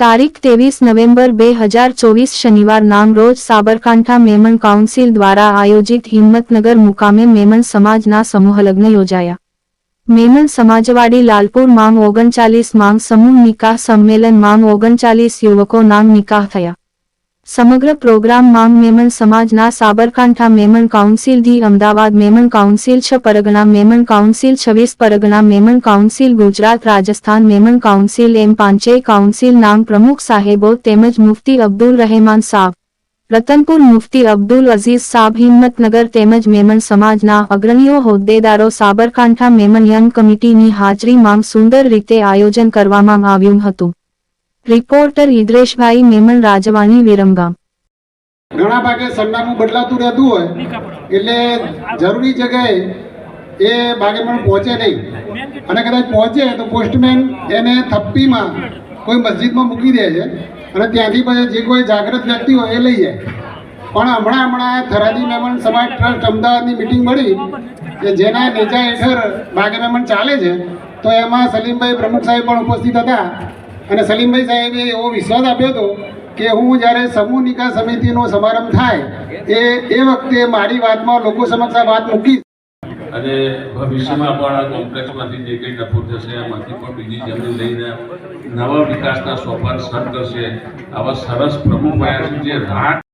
તારીખ ત્રેવીસ નવેમ્બર બે હજાર ચોવીસ શનિવાર નામ રોજ સાબરકાંઠા મેમન કાઉન્સિલ દ્વારા આયોજિત હિંમતનગર મુકામે મેમન સમાજના સમૂહલગ્ન યોજાયા. મેમન સમાજવાડી લાલપુર માંગ ઓગણચાલીસ માંગ સમૂહ નિકાહ સંમેલન માંગ ઓગણચાલીસ યુવકો નામ નિકાહ થયા. સમગ્ર પ્રોગ્રામ માંગ મેમન સમાજના Sabarkantha Memon council the Ahmedabad Memon council છ પરગણા મેમન કાઉન્સિલ છવ્વીસ પરગણા મેમન કાઉન્સિલ ગુજરાત રાજસ્થાન મેમન કાઉન્સિલ એમ પાંચેય કાઉન્સિલ નામ પ્રમુખ સાહેબો તેમજ મુફતી અબ્દુલ રહેમાન સાબ, રતનપુર મુફતી અબ્દુલ અઝીઝ સાબ, હિંમતનગર તેમજ મેમન સમાજના અગ્રણીઓ હોદ્દેદારો સાબરકાંઠા મેમન યંગ કમિટીની હાજરી માંગ સુંદર રીતે આયોજન કરવામાં આવ્યું હતું. રિપોર્ટર ઇદ્રેશભાઈ મેમણ રાજવાણી વિરમગામ ઘણા ભાગે સરનામું બદલાતું રહેતું હોય, એટલે જરૂરી જગ્યાએ એ ભાગે પહોંચે નહીં. અને કદાચ પહોંચે તો પોસ્ટમેન એને થપ્પીમાં કોઈ મસ્જિદમાં મૂકી દે છે અને ત્યાંથી પછી જે કોઈ જાગૃત વ્યક્તિ હોય એ લઈ જાય. પણ હમણાં હમણાં થરાદી મહેમાન સમાજ ટ્રસ્ટ અમદાવાદની મિટિંગ મળી કે જેના નેજા હેઠળ બાગે મહેમાન ચાલે છે, તો એમાં સલીમભાઈ પ્રમુખ સાહેબ પણ ઉપસ્થિત હતા. અને સલીમભાઈ સાહેબે એવો વિશ્વાસ આપ્યો હતો કે હું જ્યારે સમૂહ નિકાસ સમિતિનો સમારંભ થાય, એ એ વખતે મારી વાતમાં લોકો સમક્ષ આ વાત મૂકીશ અને ભવિષ્યમાં પણ કોમ્પ્લેક્સમાંથી જે કંઈ નફો થશે એમાંથી પણ બીજી જમીન લઈને નવા વિકાસના સોપાન સર કરશે. આવા સરસ પ્રમુખ બન્યા જે રાટ